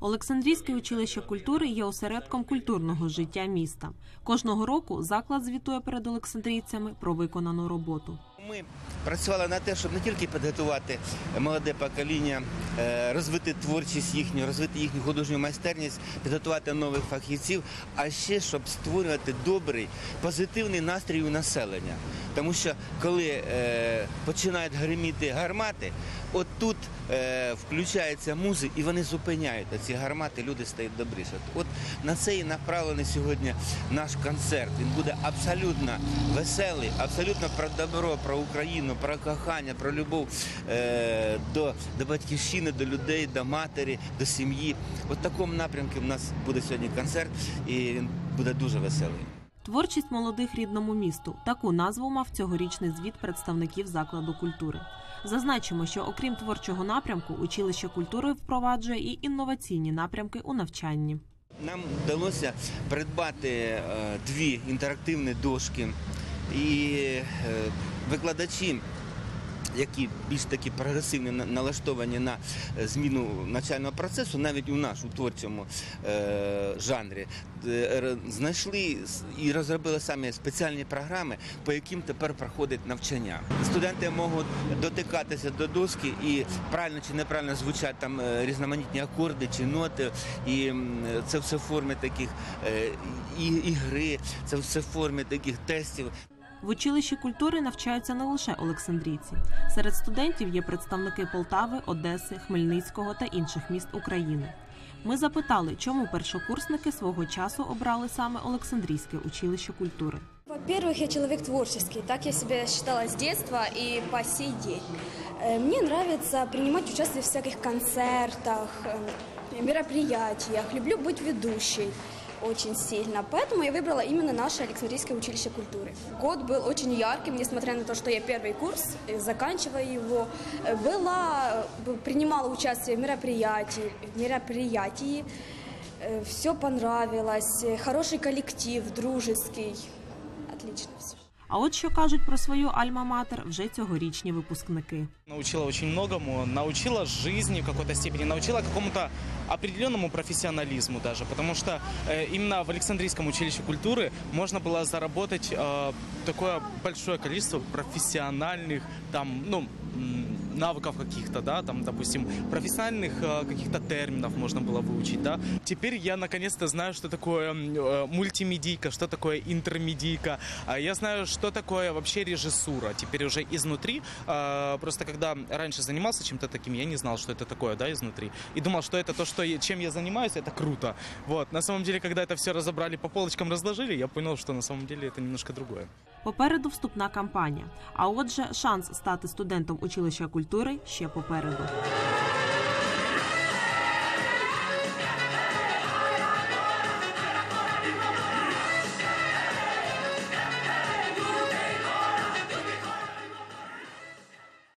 Олександрійське училище культури є осередком культурного життя міста. Кожного року заклад звітує перед олександрійцями про виконану роботу. Ми працювали на те, щоб не тільки підготувати молоде покоління, розвити творчість їхню, розвити їхню художню майстерність, підготувати нових фахівців, а ще щоб створювати добрий, позитивний настрій у населення. Тому що коли е, починають гриміти гармати, от тут е, включається музика і вони зупиняють ці гармати, люди стають добріше. От на це і направлений сьогодні наш концерт. Він буде абсолютно веселий, абсолютно про добро, про Україну, про кохання, про любов е, до, до батьківщини, до людей, до матері, до сім'ї. От в такому напрямку в нас буде сьогодні концерт, і він буде дуже веселий. Творчість молодих рідному місту таку назву мав цьогорічний звіт представників закладу культури. Зазначимо, що окрім творчого напрямку, училище культури впроваджує і інноваційні напрямки у навчанні. Нам вдалося придбати е, дві інтерактивні дошки, і е, викладачі, які більш такі прогресивні налаштовані на е, зміну навчального процесу, навіть у нас у творчому е, жанрі, е, знайшли і розробили самі спеціальні програми, по яким тепер проходить навчання. Студенти можуть дотикатися до доски і правильно чи неправильно звучать там різноманітні акорди чи ноти, і це все в формі таких ігри, це все в формі таких тестів. В училищі культури навчаються не лише олександрійці. Серед студентів є представники Полтави, Одеси, Хмельницького та інших міст України. Ми запитали, чому першокурсники свого часу обрали саме Олександрійське училище культури. Во-первых, я человек творческий, так я себя считала с детства и по сей день. Э, Мне нравится принимать участие в всяких концертах, э, мероприятиях, люблю быть ведущей очень сильно, поэтому я выбрала именно наше Александрийское училище культуры. Год был очень ярким, несмотря на то, что я первый курс, э, заканчивая его, э, была, э, принимала участие в мероприятии, в мероприятии, все понравилось, э, хороший коллектив, дружеский, отлично все. А от що кажуть про свою альма-матер вже цьогорічні випускники. Научила очень многому, научила жизни в какой-то степени, научила какому-то определенному профессионализму даже, потому что э, именно в Александрийском училище культуры можно было заработать э, такое большое количество профессиональных там, ну, м, навыков каких-то, да, там, допустим, профессиональных э, каких-то терминов можно было выучить, да. Теперь я наконец-то знаю, что такое м, э, мультимедийка, что такое интермедийка, А я знаю, что такое вообще режиссура. Теперь уже изнутри, э, просто когда раньше занимался чем-то таким, я не знал, что это такое, да, изнутри. И думал, что это то, что, я- чем я занимаюсь, это круто. Вот, на самом деле, когда это все разобрали по полочкам, разложили, я понял, что на самом деле это немножко другое. Попереду вступна кампанія. А отже, шанс стати студентом училища культури ще попереду.